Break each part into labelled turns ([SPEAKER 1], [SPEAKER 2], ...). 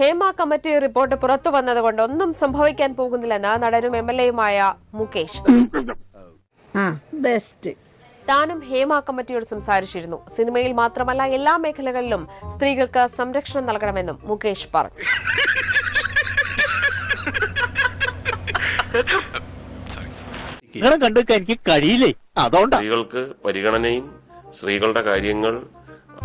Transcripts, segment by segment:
[SPEAKER 1] Hema committee report പുറത്തു വന്നതുകൊണ്ട് ഒന്നും സംഭവിക്കാൻ പോകുന്നില്ലെന്ന് നടനും എം എൽ എയുമായ മുകേഷ്.
[SPEAKER 2] ആ ബെസ്റ്റ്
[SPEAKER 1] താനും ഹേമ കമ്മിറ്റിയോട് സംസാരിച്ചിരുന്നു. സിനിമയിൽ മാത്രമല്ല എല്ലാ മേഖലകളിലും സ്ത്രീകൾക്ക് സംരക്ഷണം നൽകണമെന്നും മുകേഷ് പറഞ്ഞു.
[SPEAKER 3] എനിക്ക് കഴിയില്ലേ? അതുകൊണ്ട്.
[SPEAKER 4] സ്ത്രീകൾക്ക് പരിഗണനയും സ്ത്രീകളുടെ കാര്യങ്ങൾ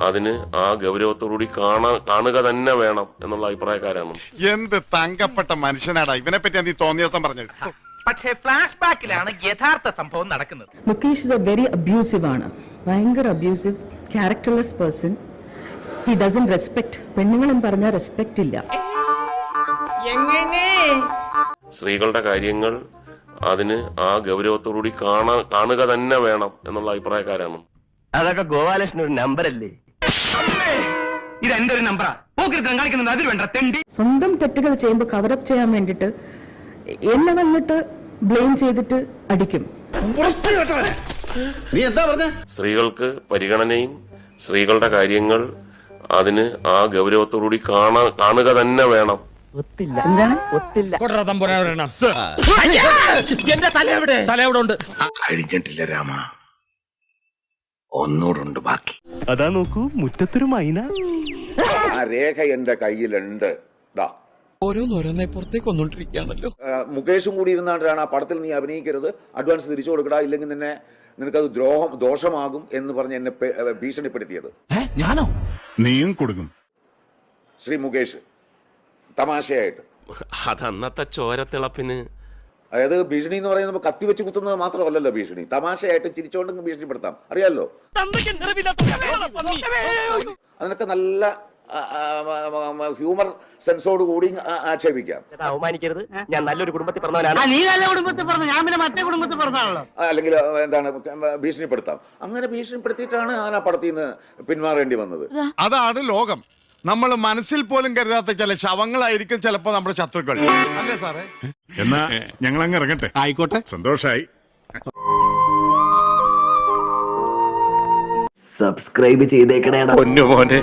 [SPEAKER 4] അതിന് ആ ഗൗരവത്തോടുകൂടി കാണാ കാണുക തന്നെ വേണം എന്നുള്ള അഭിപ്രായക്കാരാണ്.
[SPEAKER 5] എന്ത് തങ്കപ്പെട്ട മനുഷ്യനാടാ? ഇവനെ പറ്റി നീ തോന്നിയ ദിവസം പറഞ്ഞത്
[SPEAKER 6] പക്ഷേ ഫ്ലാഷ് ബാക്കിലാണ് യഥാർത്ഥ സംഭവം നടക്കുന്നത്.
[SPEAKER 7] Mukesh is a very abusive ആണ്. ഭയങ്കര abusive characterless person he doesn't respect പെണ്ണുങ്ങളും പറഞ്ഞ റെസ്പെക്ട് ഇല്ല. എങ്ങനെ?
[SPEAKER 4] സ്ത്രീകളുടെ കാര്യങ്ങൾ അതിന് ആ ഗൗരവത്തോടുകൂടി കാണാ കാണുക തന്നെ വേണം എന്നുള്ള അഭിപ്രായക്കാരാണ്.
[SPEAKER 6] അതൊക്കെ ഗോപാലകൃഷ്ണൻ ഒരു നമ്പർ അല്ലേ? ഇത് എന്റെ ഒരു നമ്പറാ പോക്കിരുത്തം കാണിക്കുന്നത് അതിൽ വേണ്ട തെണ്ടി.
[SPEAKER 7] സ്വന്തം തെറ്റുകൾ ചെയ്യുമ്പോൾ കവറപ്പ് ചെയ്യാൻ വേണ്ടിട്ട് എന്നെ വന്നിട്ട് ബ്ലെയിം ചെയ്തിട്ട് അടിക്കും.
[SPEAKER 3] നീ എന്താ പറഞ്ഞ?
[SPEAKER 4] സ്ത്രീകൾക്ക് പരിഗണനയും സ്ത്രീകളുടെ കാര്യങ്ങൾ അതിന് ആ ഗൗരവത്തോടുകൂടി കാണാ കാണുക തന്നെ വേണം.
[SPEAKER 3] എന്റെ തല എവിടെ? തല എവിടെ ഉണ്ട്
[SPEAKER 5] കഴിഞ്ഞിട്ടില്ല രാമ. ഒന്നൂടുണ്ട് ബാക്കി.
[SPEAKER 6] അതാ നോക്കൂ മുറ്റത്തൊരു മൈന.
[SPEAKER 8] ആ രേഖ എന്റെ കയ്യിലുണ്ട്. ദാ.
[SPEAKER 3] ഓരോന്നോരോന്നെ പുറത്തേക്ക് വന്നോണ്ടിരിക്കുകയാണല്ലോ.
[SPEAKER 8] ആ, മുകേഷും കൂടി ഇരുന്നാണ്ടാണ് ആ പടത്തിൽ നീ അഭിനയിക്കരുത്. അഡ്വാൻസ് തിരിച്ചു കൊടുക്കടാ ഇല്ലെങ്കിൽ നിന്നെ നിനക്കത് ദ്രോഹം ദോഷമാകും എന്ന് പറഞ്ഞ് എന്നെ പെ- ഭീഷണിപ്പെടുത്തിയത്.
[SPEAKER 3] ഞാനോ?
[SPEAKER 5] നീയും കൊടുക്കും.
[SPEAKER 8] ശ്രീ മുകേഷ് തമാശയായിട്ട്.
[SPEAKER 4] അത് അന്നത്തെ ചോരത്തിളപ്പിന്
[SPEAKER 8] അതായത് ഭീഷണി എന്ന് പറയുന്നത് കത്തി വെച്ച് കുത്തുന്നത് മാത്രമല്ലല്ലോ ഭീഷണി. തമാശയായിട്ട് ചിരിച്ചോണ്ടെങ്കിൽ ഭീഷണിപ്പെടുത്താം. അറിയാലോ? അതിനൊക്കെ നല്ല ഹ്യൂമർ സെൻസോട് കൂടി ആക്ഷേപിക്കാം.
[SPEAKER 6] അവമാനിക്കരുത്. ഞാൻ നല്ലൊരു കുടുംബത്തിൽ പറഞ്ഞവനാണ്. നീ നല്ല കുടുംബത്തിൽ പറഞ്ഞു. ഞാൻ പിന്നെ മറ്റേ കുടുംബത്തിൽ പറഞ്ഞാണല്ലോ
[SPEAKER 8] അല്ലെങ്കിൽ എന്താണ് ഭീഷണിപ്പെടുത്താം. അങ്ങനെ ഭീഷണിപ്പെടുത്തിയിട്ടാണ് ഞാൻ ആ പടത്തിൽ നിന്ന് പിന്മാറേണ്ടി വന്നത്?
[SPEAKER 5] അതാണ് ലോകം. നമ്മൾ മനസ്സിൽ പോലും കരുതാത്ത ചില ശവങ്ങളായിരിക്കും ചിലപ്പോ നമ്മുടെ ശത്രുക്കൾ. അല്ലേ സാറേ? എന്നാ ഞങ്ങൾ അങ്ങ് ഇറങ്ങട്ടെ.
[SPEAKER 3] ആയിക്കോട്ടെ.
[SPEAKER 5] സന്തോഷായി.
[SPEAKER 9] സബ്സ്ക്രൈബ് ചെയ്തേക്കണേടാ.
[SPEAKER 5] പൊന്നു മോനെ